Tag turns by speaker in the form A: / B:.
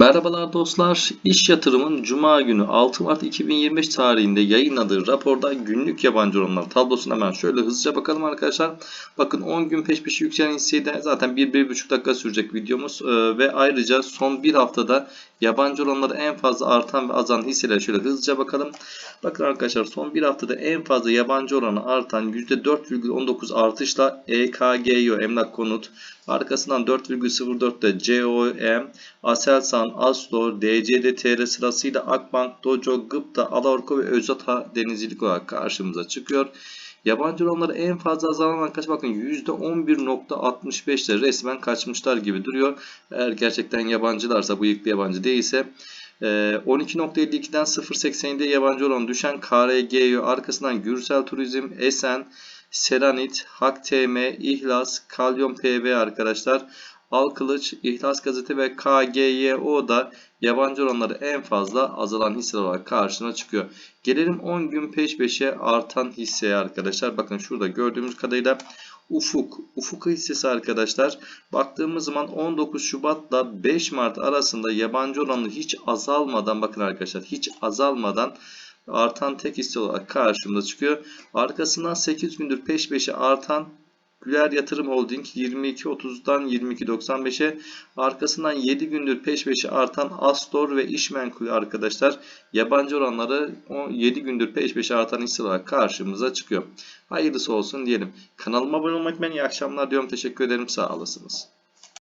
A: Merhabalar dostlar. İş Yatırım'ın Cuma günü 6 Mart 2025 tarihinde yayınladığı raporda günlük yabancı oranlar tablosuna hemen şöyle hızlıca bakalım arkadaşlar. Bakın 10 gün peş peşe yükselen hisseyi zaten 1-1,5 dakika sürecek videomuz Ee, ve ayrıca son bir haftada yabancı oranları en fazla artan ve azalan hisseler şöyle hızlıca bakalım. Bakın arkadaşlar son bir haftada en fazla yabancı oranı artan %4,19 artışla E EKGO Emlak Konut, arkasından 4,04'te COM, Aselsan, Astor, DCD sırasıyla Akbank, Dojo, Gıpta, Alaorko ve Özata Denizcilik olarak karşımıza çıkıyor. Yabancı oranları en fazla azalan arkadaşlar bakın %11.65 ile resmen kaçmışlar gibi duruyor. Eğer gerçekten yabancılarsa bıyıklı yabancı değilse e, 12.52'den 0.87'ye yabancı oran düşen KRGO arkasından Gürsel Turizm, Esen, Seranit, Hak TM, İhlas, Kalyon PB arkadaşlar. Al Kılıç, İhlas Gazete ve KGYO da yabancı oranları en fazla azalan hisseler olarak karşına çıkıyor. Gelelim 10 gün peş peşe artan hisseye arkadaşlar. Bakın şurada gördüğümüz kadarıyla Ufuk. Ufuk hissesi arkadaşlar. Baktığımız zaman 19 Şubat'la 5 Mart arasında yabancı oranı hiç azalmadan bakın arkadaşlar hiç azalmadan artan tek hisse olarak karşımıza çıkıyor. Arkasından 8 gündür peş peşe artan Güler Yatırım Holding 22.30'dan 22.95'e arkasından 7 gündür peş peşe artan Astor ve İşmenkul arkadaşlar yabancı oranları 7 gündür peş peşe artan hisse olarak karşımıza çıkıyor. Hayırlısı olsun diyelim. Kanalıma abone olmak için iyi akşamlar diyorum. Teşekkür ederim. Sağ olasınız.